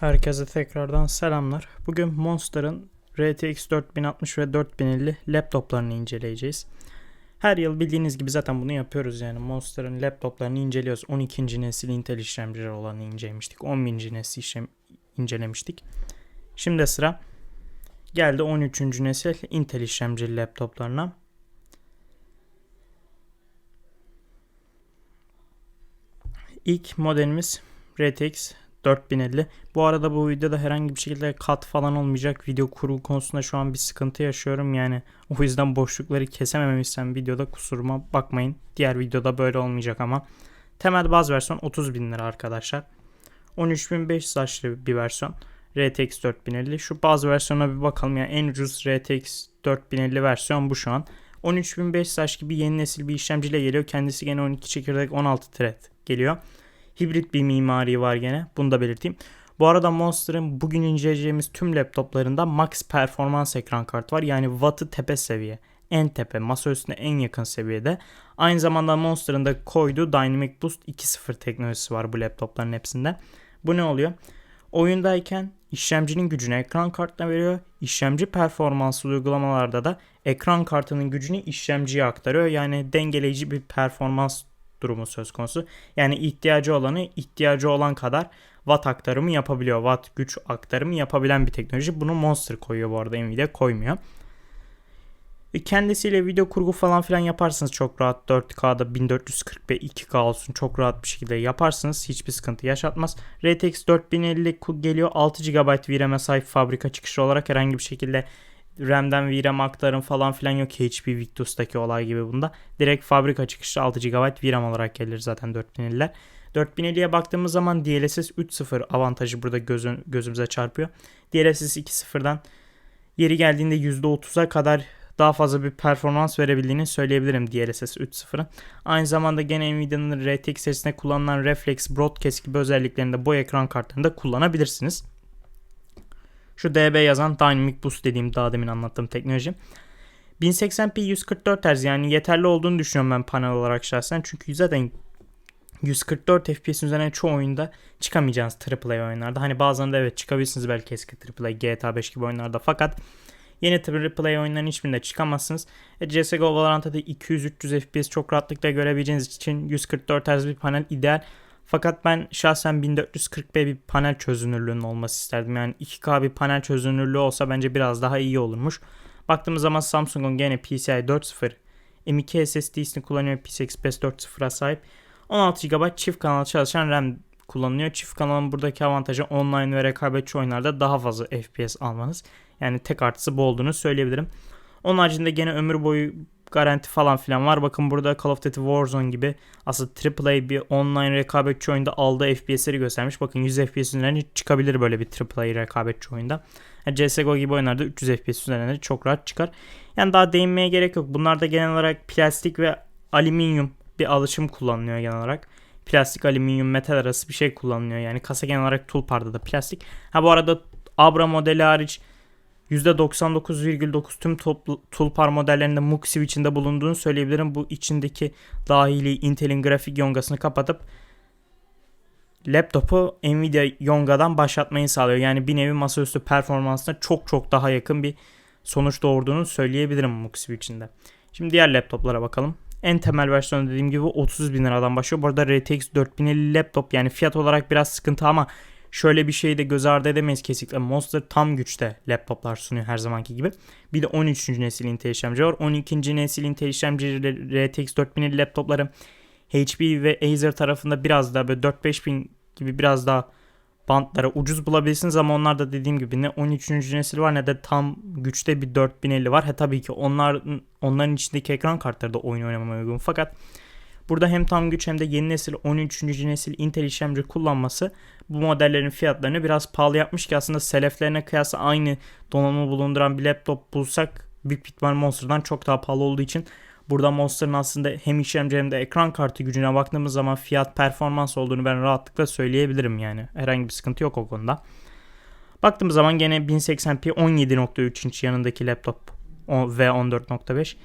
Herkese tekrardan selamlar. Bugün Monster'ın RTX 4060 ve 4050 laptoplarını inceleyeceğiz. Her yıl bildiğiniz gibi zaten bunu yapıyoruz yani Monster'ın laptoplarını inceliyoruz. 12. nesil Intel işlemcileri olanı incelemiştik. 11. nesil işlem incelemiştik. Şimdi sıra geldi 13. nesil Intel işlemcili laptoplarına. İlk modelimiz RTX 4050. Bu arada bu videoda herhangi bir şekilde kat falan olmayacak. Video kurgu konusunda şu an bir sıkıntı yaşıyorum. Yani o yüzden boşlukları kesememişsem videoda kusuruma bakmayın. Diğer videoda böyle olmayacak ama. Temel baz versiyon 30 bin lira arkadaşlar. 13500 saçlı bir versiyon. RTX 4050. Şu baz versiyona bir bakalım. Yani en ucuz RTX 4050 versiyon bu şu an. 13500 saç gibi yeni nesil bir işlemciyle geliyor. Kendisi gene 12 çekirdek 16 thread geliyor. Hibrit bir mimari var gene. Bunu da belirteyim. Bu arada Monster'ın bugün inceleyeceğimiz tüm laptoplarında max performans ekran kartı var. Yani wattı tepe seviye. En tepe, masa üstüne en yakın seviyede. Aynı zamanda Monster'ın da koyduğu Dynamic Boost 2.0 teknolojisi var bu laptopların hepsinde. Bu ne oluyor? Oyundayken işlemcinin gücünü ekran kartına veriyor. İşlemci performanslı uygulamalarda da ekran kartının gücünü işlemciye aktarıyor. Yani dengeleyici bir performans durumu söz konusu. Yani ihtiyacı olanı ihtiyacı olan kadar watt aktarımı yapabiliyor. Watt güç aktarımı yapabilen bir teknoloji. Bunu Monster koyuyor bu arada Nvidia koymuyor. E kendisiyle video kurgu falan filan yaparsınız çok rahat 4K'da 1440p 2K olsun çok rahat bir şekilde yaparsınız. Hiçbir sıkıntı yaşatmaz. RTX 4050 geliyor 6 GB VRAM'e sahip fabrika çıkışı olarak herhangi bir şekilde RAM'den VRAM aktarım falan filan yok HP Victus'taki olay gibi bunda. Direkt fabrika çıkışı 6 GB VRAM olarak gelir zaten 4050'ler. 4050'ye baktığımız zaman DLSS 3.0 avantajı burada gözün, gözümüze çarpıyor. DLSS 2.0'dan yeri geldiğinde %30'a kadar daha fazla bir performans verebildiğini söyleyebilirim DLSS 3.0'ın. Aynı zamanda gene Nvidia'nın RTX serisinde kullanılan Reflex Broadcast gibi özelliklerini de bu ekran kartlarında kullanabilirsiniz. Şu DB yazan Dynamic Boost dediğim daha demin anlattığım teknoloji. 1080p 144 Hz yani yeterli olduğunu düşünüyorum ben panel olarak şahsen. Çünkü zaten 144 FPS üzerine çoğu oyunda çıkamayacağınız AAA oyunlarda. Hani bazen de evet çıkabilirsiniz belki eski AAA GTA 5 gibi oyunlarda fakat yeni AAA oyunların hiçbirinde çıkamazsınız. E, CSGO Valorant'ta da 200-300 FPS çok rahatlıkla görebileceğiniz için 144 Hz bir panel ideal. Fakat ben şahsen 1440p bir panel çözünürlüğünün olması isterdim. Yani 2K bir panel çözünürlüğü olsa bence biraz daha iyi olurmuş. Baktığımız zaman Samsung'un gene PCI 4.0 M2 SSD'sini kullanıyor. PCI Express 4.0'a sahip. 16 GB çift kanal çalışan RAM kullanılıyor. Çift kanalın buradaki avantajı online ve rekabetçi oyunlarda daha fazla FPS almanız. Yani tek artısı bu olduğunu söyleyebilirim. Onun haricinde gene ömür boyu garanti falan filan var. Bakın burada Call of Duty Warzone gibi aslında AAA bir online rekabetçi oyunda aldığı FPS'leri göstermiş. Bakın 100 FPS üzerine çıkabilir böyle bir AAA rekabetçi oyunda. Yani CSGO gibi oyunlarda 300 FPS üzerine çok rahat çıkar. Yani daha değinmeye gerek yok. Bunlarda genel olarak plastik ve alüminyum bir alışım kullanılıyor genel olarak. Plastik, alüminyum, metal arası bir şey kullanılıyor. Yani kasa genel olarak toolpar'da da plastik. Ha bu arada Abra modeli hariç %99,9 tüm Tulpar modellerinde MUX switch'inde bulunduğunu söyleyebilirim. Bu içindeki dahili Intel'in grafik yongasını kapatıp laptopu Nvidia yongadan başlatmayı sağlıyor. Yani bir nevi masaüstü performansına çok çok daha yakın bir sonuç doğurduğunu söyleyebilirim MUX switch'inde. Şimdi diğer laptoplara bakalım. En temel versiyonu dediğim gibi 30 bin liradan başlıyor. Bu arada RTX 4050 laptop yani fiyat olarak biraz sıkıntı ama şöyle bir şey de göz ardı edemeyiz kesinlikle. Monster tam güçte laptoplar sunuyor her zamanki gibi. Bir de 13. nesil Intel işlemci var. 12. nesil Intel işlemci RTX 4050 laptopları HP ve Acer tarafında biraz daha böyle 4-5 bin gibi biraz daha bantlara ucuz bulabilirsiniz ama onlar da dediğim gibi ne 13. nesil var ne de tam güçte bir 4050 var. He tabii ki onlar onların içindeki ekran kartları da oyun oynamaya uygun. Fakat Burada hem tam güç hem de yeni nesil 13. nesil Intel işlemci kullanması bu modellerin fiyatlarını biraz pahalı yapmış ki aslında seleflerine kıyasla aynı donanımı bulunduran bir laptop bulsak büyük ihtimal Monster'dan çok daha pahalı olduğu için burada Monster'ın aslında hem işlemci hem de ekran kartı gücüne baktığımız zaman fiyat performans olduğunu ben rahatlıkla söyleyebilirim yani. Herhangi bir sıkıntı yok o konuda. Baktığımız zaman gene 1080p 17.3 inç yanındaki laptop ve 14.5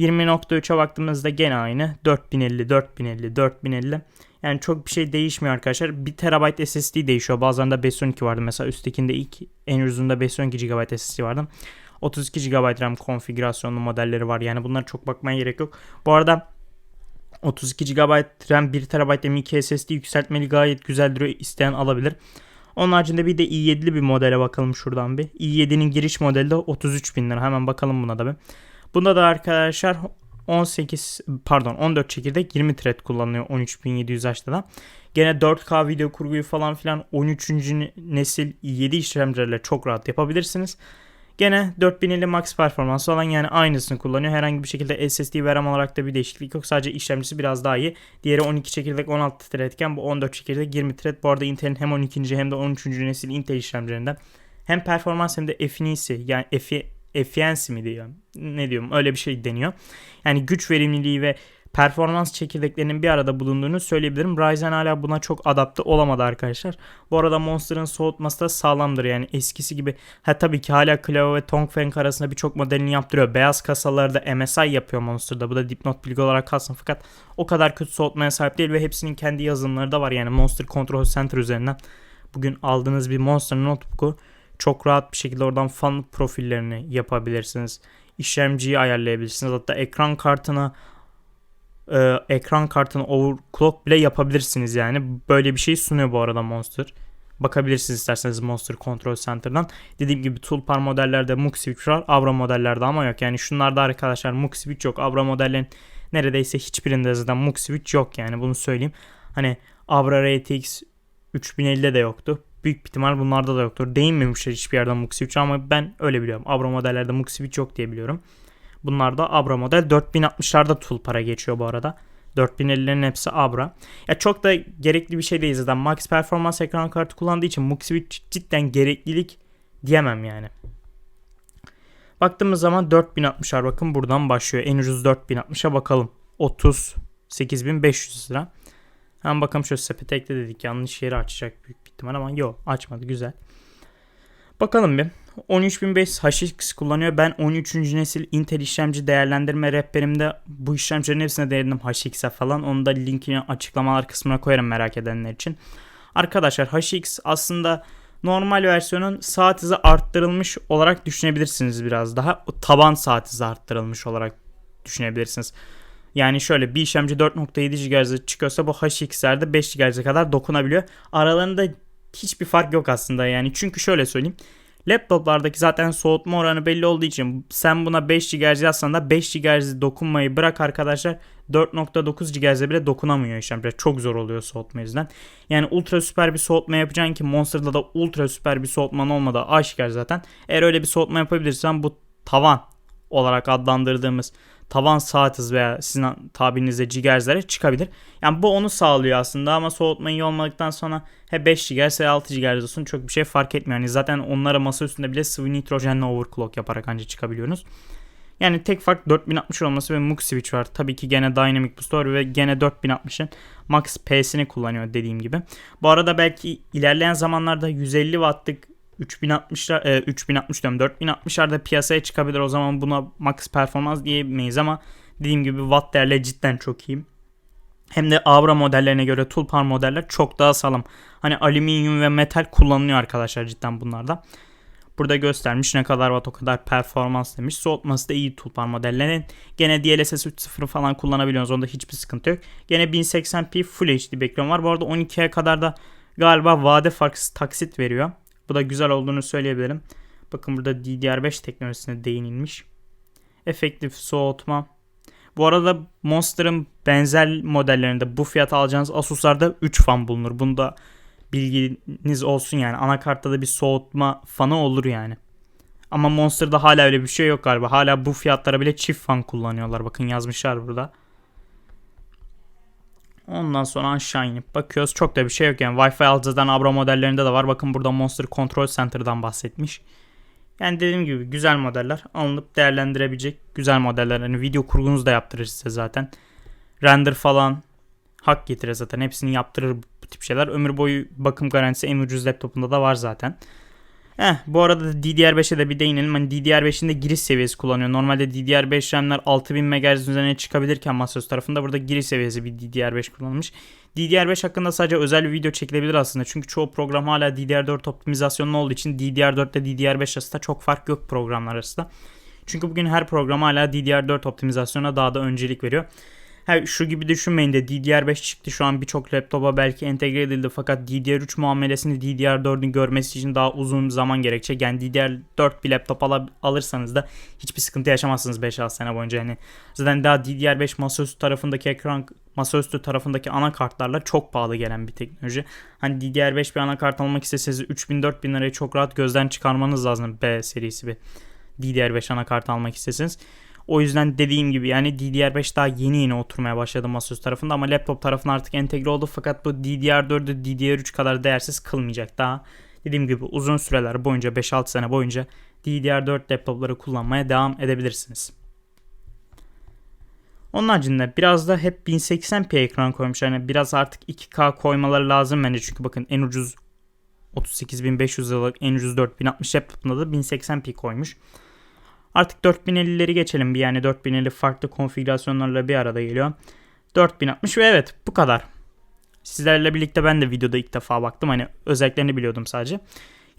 20.3'e baktığımızda gene aynı. 4050, 4050, 4050. Yani çok bir şey değişmiyor arkadaşlar. 1 TB SSD değişiyor. Bazen de 512 vardı. Mesela üsttekinde ilk en uzunda 512 GB SSD vardı. 32 GB RAM konfigürasyonlu modelleri var. Yani bunlara çok bakmaya gerek yok. Bu arada 32 GB RAM 1 TB M2 SSD yükseltmeli gayet güzel duruyor. İsteyen alabilir. Onun haricinde bir de i7'li bir modele bakalım şuradan bir. i7'nin giriş modeli de 33 bin lira. Hemen bakalım buna da bir. Bunda da arkadaşlar 18 pardon 14 çekirdek 20 thread kullanılıyor 13700H'da da. Gene 4K video kurguyu falan filan 13. nesil 7 işlemcilerle çok rahat yapabilirsiniz. Gene 4050 max performans olan yani aynısını kullanıyor. Herhangi bir şekilde SSD ve RAM olarak da bir değişiklik yok. Sadece işlemcisi biraz daha iyi. Diğeri 12 çekirdek 16 threadken bu 14 çekirdek 20 thread. Bu arada Intel'in hem 12. hem de 13. nesil Intel işlemcilerinden hem performans hem de efficiency yani efficiency mi diyor? Ne diyorum? Öyle bir şey deniyor. Yani güç verimliliği ve performans çekirdeklerinin bir arada bulunduğunu söyleyebilirim. Ryzen hala buna çok adapte olamadı arkadaşlar. Bu arada Monster'ın soğutması da sağlamdır yani eskisi gibi. Ha tabii ki hala Cleo ve Tongfeng arasında birçok modelini yaptırıyor. Beyaz kasalarda MSI yapıyor Monster'da. Bu da dipnot bilgi olarak kalsın fakat o kadar kötü soğutmaya sahip değil ve hepsinin kendi yazılımları da var. Yani Monster Control Center üzerinden bugün aldığınız bir Monster notebook'u çok rahat bir şekilde oradan fan profillerini yapabilirsiniz. İşlemciyi ayarlayabilirsiniz. Hatta ekran kartına e, ekran kartını overclock bile yapabilirsiniz yani. Böyle bir şey sunuyor bu arada Monster. Bakabilirsiniz isterseniz Monster Control Center'dan. Dediğim gibi Toolpar modellerde Mux Switch var. Avra modellerde ama yok. Yani şunlarda arkadaşlar Mux Switch yok. Avra modellerin neredeyse hiçbirinde zaten Mux Switch yok yani bunu söyleyeyim. Hani Avra RTX 3050'de de yoktu. Büyük ihtimal bunlarda da yoktur. Değinmemişler hiçbir yerden Mux Switch ama ben öyle biliyorum. Avra modellerde Mux Switch yok diye biliyorum. Bunlar da Abra model. 4060'larda tool para geçiyor bu arada. 4050'lerin hepsi Abra. Ya çok da gerekli bir şey değil zaten. Max performans ekran kartı kullandığı için Mux Switch cidden gereklilik diyemem yani. Baktığımız zaman 4060'lar bakın buradan başlıyor. En ucuz 4060'a bakalım. 38.500 lira. Hemen bakalım şu sepete ekle dedik. Yanlış yeri açacak büyük ihtimal ama yok açmadı güzel. Bakalım bir. 13500 HX kullanıyor. Ben 13. nesil Intel işlemci değerlendirme rehberimde bu işlemcilerin hepsine değindim HX'e falan. Onu da linkini açıklamalar kısmına koyarım merak edenler için. Arkadaşlar HX aslında normal versiyonun saat hızı arttırılmış olarak düşünebilirsiniz biraz daha. Taban saat hızı arttırılmış olarak düşünebilirsiniz. Yani şöyle bir işlemci 4.7 GHz çıkıyorsa bu HX'lerde 5 GHz'e kadar dokunabiliyor. Aralarında hiçbir fark yok aslında yani. Çünkü şöyle söyleyeyim. Laptoplardaki zaten soğutma oranı belli olduğu için sen buna 5 GHz yazsan da 5 GHz dokunmayı bırak arkadaşlar 4.9 GHz'e bile dokunamıyor işlemciler. Çok zor oluyor soğutma yüzünden. Yani ultra süper bir soğutma yapacaksın ki Monster'da da ultra süper bir soğutman olmadı aşikar zaten. Eğer öyle bir soğutma yapabilirsen bu tavan olarak adlandırdığımız tavan saat hız veya sizin tabirinizde gigahertzlere çıkabilir. Yani bu onu sağlıyor aslında ama soğutma iyi olmadıktan sonra he 5 GHz he 6 GHz olsun çok bir şey fark etmiyor. Yani zaten onlara masa üstünde bile sıvı nitrojenle overclock yaparak ancak çıkabiliyorsunuz. Yani tek fark 4060 olması ve Mux Switch var. Tabii ki gene Dynamic Boost var ve gene 4060'ın Max P'sini kullanıyor dediğim gibi. Bu arada belki ilerleyen zamanlarda 150 wattlık 3060'lar e, 3060 diyorum 4060'larda piyasaya çıkabilir. O zaman buna max performans diyemeyiz ama dediğim gibi watt değerleri cidden çok iyi. Hem de Avra modellerine göre Tulpar modeller çok daha sağlam. Hani alüminyum ve metal kullanılıyor arkadaşlar cidden bunlarda. Burada göstermiş ne kadar watt o kadar performans demiş. Soğutması da iyi Tulpar modellerinin. Gene DLSS 3.0 falan kullanabiliyorsunuz. Onda hiçbir sıkıntı yok. Gene 1080p Full HD bir ekran var. Bu arada 12'ye kadar da galiba vade farksız taksit veriyor. Bu da güzel olduğunu söyleyebilirim. Bakın burada DDR5 teknolojisine değinilmiş. Efektif soğutma. Bu arada Monster'ın benzer modellerinde bu fiyata alacağınız Asus'larda 3 fan bulunur. Bunda bilginiz olsun yani. Anakartta da bir soğutma fanı olur yani. Ama Monster'da hala öyle bir şey yok galiba. Hala bu fiyatlara bile çift fan kullanıyorlar. Bakın yazmışlar burada. Ondan sonra aşağı inip bakıyoruz. Çok da bir şey yok yani. Wi-Fi altıdan Abra modellerinde de var. Bakın burada Monster Control Center'dan bahsetmiş. Yani dediğim gibi güzel modeller. Alınıp değerlendirebilecek güzel modeller. Hani video kurgunuzu da yaptırır size zaten. Render falan hak getirir zaten. Hepsini yaptırır bu tip şeyler. Ömür boyu bakım garantisi en ucuz laptopunda da var zaten. Heh, bu arada da DDR5'e de bir değinelim. Hani DDR5'in de giriş seviyesi kullanıyor. Normalde DDR5 RAM'ler 6000 MHz üzerine çıkabilirken masaüstü tarafında burada giriş seviyesi bir DDR5 kullanılmış. DDR5 hakkında sadece özel bir video çekilebilir aslında. Çünkü çoğu program hala DDR4 optimizasyonlu olduğu için DDR4 ile DDR5 arasında çok fark yok programlar arasında. Çünkü bugün her program hala DDR4 optimizasyona daha da öncelik veriyor. Ha, şu gibi düşünmeyin de DDR5 çıktı şu an birçok laptopa belki entegre edildi fakat DDR3 muamelesini DDR4'ün görmesi için daha uzun zaman gerekecek. Yani DDR4 bir laptop al- alırsanız da hiçbir sıkıntı yaşamazsınız 5-6 sene boyunca. Yani zaten daha DDR5 masaüstü tarafındaki ekran masaüstü tarafındaki anakartlarla çok pahalı gelen bir teknoloji. Hani DDR5 bir anakart almak isteseniz 3000-4000 lirayı çok rahat gözden çıkarmanız lazım B serisi bir DDR5 anakart almak isteseniz. O yüzden dediğim gibi yani DDR5 daha yeni yeni oturmaya başladı masaüstü tarafında ama laptop tarafına artık entegre oldu fakat bu DDR4'ü DDR3 kadar değersiz kılmayacak daha. Dediğim gibi uzun süreler boyunca 5-6 sene boyunca DDR4 laptopları kullanmaya devam edebilirsiniz. Onun haricinde biraz da hep 1080p ekran koymuş. Yani biraz artık 2K koymaları lazım bence. Çünkü bakın en ucuz 38.500 liralık en ucuz 4060 laptopunda da 1080p koymuş. Artık 4050'leri geçelim bir yani 4050 farklı konfigürasyonlarla bir arada geliyor. 4060 ve evet bu kadar. Sizlerle birlikte ben de videoda ilk defa baktım. Hani özelliklerini biliyordum sadece.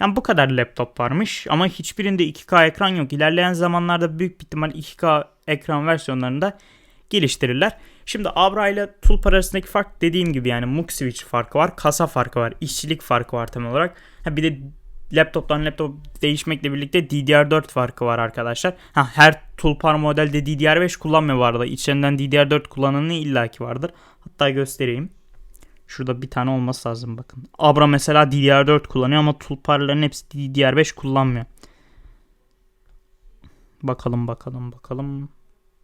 Yani bu kadar laptop varmış ama hiçbirinde 2K ekran yok. İlerleyen zamanlarda büyük bir ihtimal 2K ekran versiyonlarında geliştirirler. Şimdi Abra ile Tulpar arasındaki fark dediğim gibi yani MUX switch farkı var, kasa farkı var, işçilik farkı var temel olarak. Ha bir de laptoptan laptop değişmekle birlikte DDR4 farkı var arkadaşlar. Ha her Tulpar modelde DDR5 kullanmıyor bu arada. İçlerinden DDR4 kullananı illaki vardır. Hatta göstereyim. Şurada bir tane olması lazım bakın. Abra mesela DDR4 kullanıyor ama Tulpar'ların hepsi DDR5 kullanmıyor. Bakalım bakalım bakalım.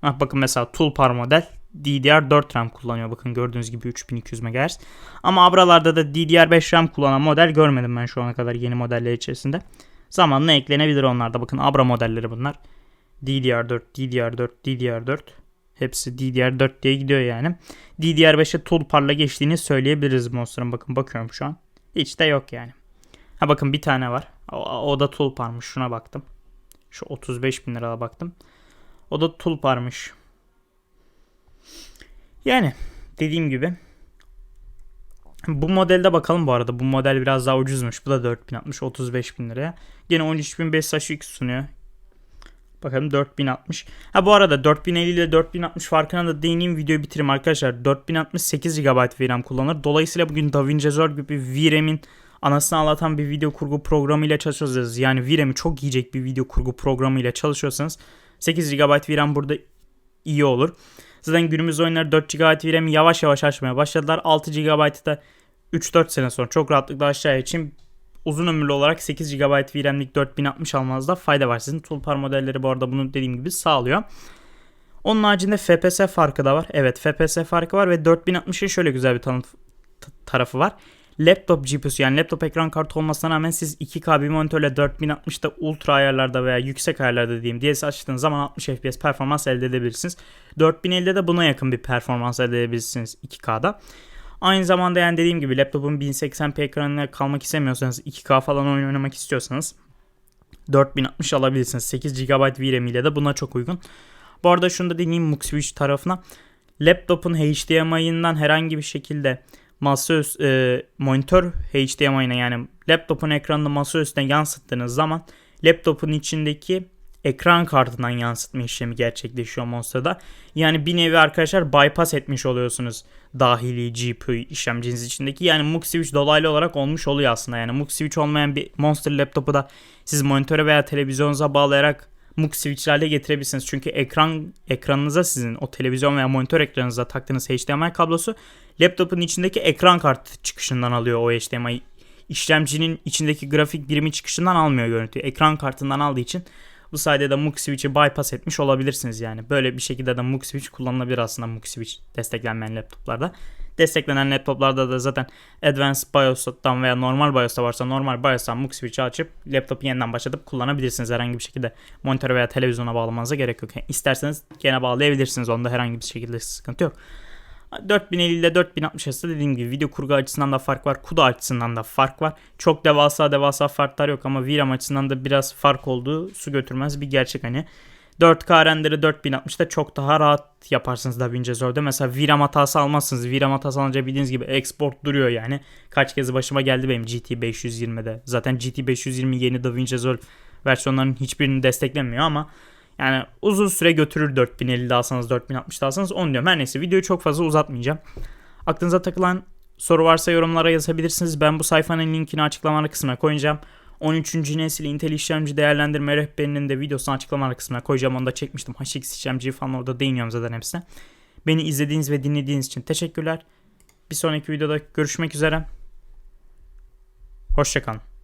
Ah, bakın mesela Tulpar model DDR4 RAM kullanıyor. Bakın gördüğünüz gibi 3200 MHz. Ama Abra'larda da DDR5 RAM kullanan model görmedim ben şu ana kadar yeni modeller içerisinde. Zamanla eklenebilir onlar da. Bakın Abra modelleri bunlar. DDR4, DDR4, DDR4. Hepsi DDR4 diye gidiyor yani. DDR5'e Tulpar'la geçtiğini söyleyebiliriz Monster'ın. Bakın bakıyorum şu an. Hiç de yok yani. Ha bakın bir tane var. O, o da Tulpar'mış. Şuna baktım. Şu 35 bin liraya baktım. O da Tulpar'mış. Yani dediğim gibi bu modelde bakalım bu arada. Bu model biraz daha ucuzmuş. Bu da 4060 35 bin liraya. Gene 13500 X sunuyor. Bakalım 4060. Ha bu arada 4050 ile 4060 farkına da değineyim videoyu bitireyim arkadaşlar. 4060 8 GB VRAM kullanır. Dolayısıyla bugün DaVinci Resolve gibi VRAM'in anasını ağlatan bir video kurgu programı ile çalışıyorsanız yani VRAM'i çok yiyecek bir video kurgu programı ile çalışıyorsanız 8 GB VRAM burada iyi olur. Zaten günümüz oyunları 4 GB VRAM'i yavaş yavaş aşmaya başladılar. 6 GB'ı da 3-4 sene sonra çok rahatlıkla aşağı için uzun ömürlü olarak 8 GB VRAM'lik 4060 almanızda fayda var. Sizin Tulpar modelleri bu arada bunu dediğim gibi sağlıyor. Onun haricinde FPS farkı da var. Evet FPS farkı var ve 4060'ın şöyle güzel bir tanıt tarafı var. Laptop GPU'su yani laptop ekran kartı olmasına rağmen siz 2K bir monitörle 4060'da ultra ayarlarda veya yüksek ayarlarda diyeyim DLSS açtığınız zaman 60 FPS performans elde edebilirsiniz. 4050'de de buna yakın bir performans elde edebilirsiniz 2K'da. Aynı zamanda yani dediğim gibi laptopun 1080p ekranına kalmak istemiyorsanız 2K falan oyun oynamak istiyorsanız 4060 alabilirsiniz. 8 GB VRAM ile de buna çok uygun. Bu arada şunu da deneyeyim MUX tarafına. Laptopun HDMI'ından herhangi bir şekilde masaüstü e, monitör HDMI'ne yani laptopun ekranını masaüstüne yansıttığınız zaman laptopun içindeki ekran kartından yansıtma işlemi gerçekleşiyor Monster'da. Yani bir nevi arkadaşlar bypass etmiş oluyorsunuz dahili GPU işlemciniz içindeki. Yani MUX switch dolaylı olarak olmuş oluyor aslında. Yani MUX switch olmayan bir Monster laptopu da siz monitöre veya televizyonunuza bağlayarak MUX switchlerle getirebilirsiniz. Çünkü ekran ekranınıza sizin o televizyon veya monitör ekranınıza taktığınız HDMI kablosu laptopun içindeki ekran kartı çıkışından alıyor o HDMI. İşlemcinin içindeki grafik birimi çıkışından almıyor görüntüyü. Ekran kartından aldığı için bu sayede de MUX switch'i bypass etmiş olabilirsiniz yani. Böyle bir şekilde de MUX switch kullanılabilir aslında MUX switch desteklenmeyen laptoplarda. Desteklenen laptoplarda da zaten Advanced BIOS'tan veya normal BIOS'ta varsa normal BIOS'tan MUX switch'i açıp laptopu yeniden başlatıp kullanabilirsiniz. Herhangi bir şekilde monitöre veya televizyona bağlamanıza gerek yok. Yani isterseniz gene bağlayabilirsiniz. Onda herhangi bir şekilde sıkıntı yok. 4050 ile 4060 arasında dediğim gibi video kurgu açısından da fark var. CUDA açısından da fark var. Çok devasa devasa farklar yok ama VRAM açısından da biraz fark olduğu su götürmez bir gerçek hani. 4K renderi 4060'da çok daha rahat yaparsınız DaVinci Resolve'de. Mesela VRAM hatası almazsınız. VRAM hatası alınca bildiğiniz gibi export duruyor yani. Kaç kez başıma geldi benim GT 520'de. Zaten GT 520 yeni DaVinci Resolve versiyonlarının hiçbirini desteklemiyor ama yani uzun süre götürür 4050'de alsanız 4060'da alsanız onu diyorum. Her neyse videoyu çok fazla uzatmayacağım. Aklınıza takılan soru varsa yorumlara yazabilirsiniz. Ben bu sayfanın linkini açıklamalar kısmına koyacağım. 13. nesil Intel işlemci değerlendirme rehberinin de videosunu açıklamalar kısmına koyacağım. Onu da çekmiştim. HX işlemciyi falan orada değiniyorum zaten hepsine. Beni izlediğiniz ve dinlediğiniz için teşekkürler. Bir sonraki videoda görüşmek üzere. Hoşçakalın.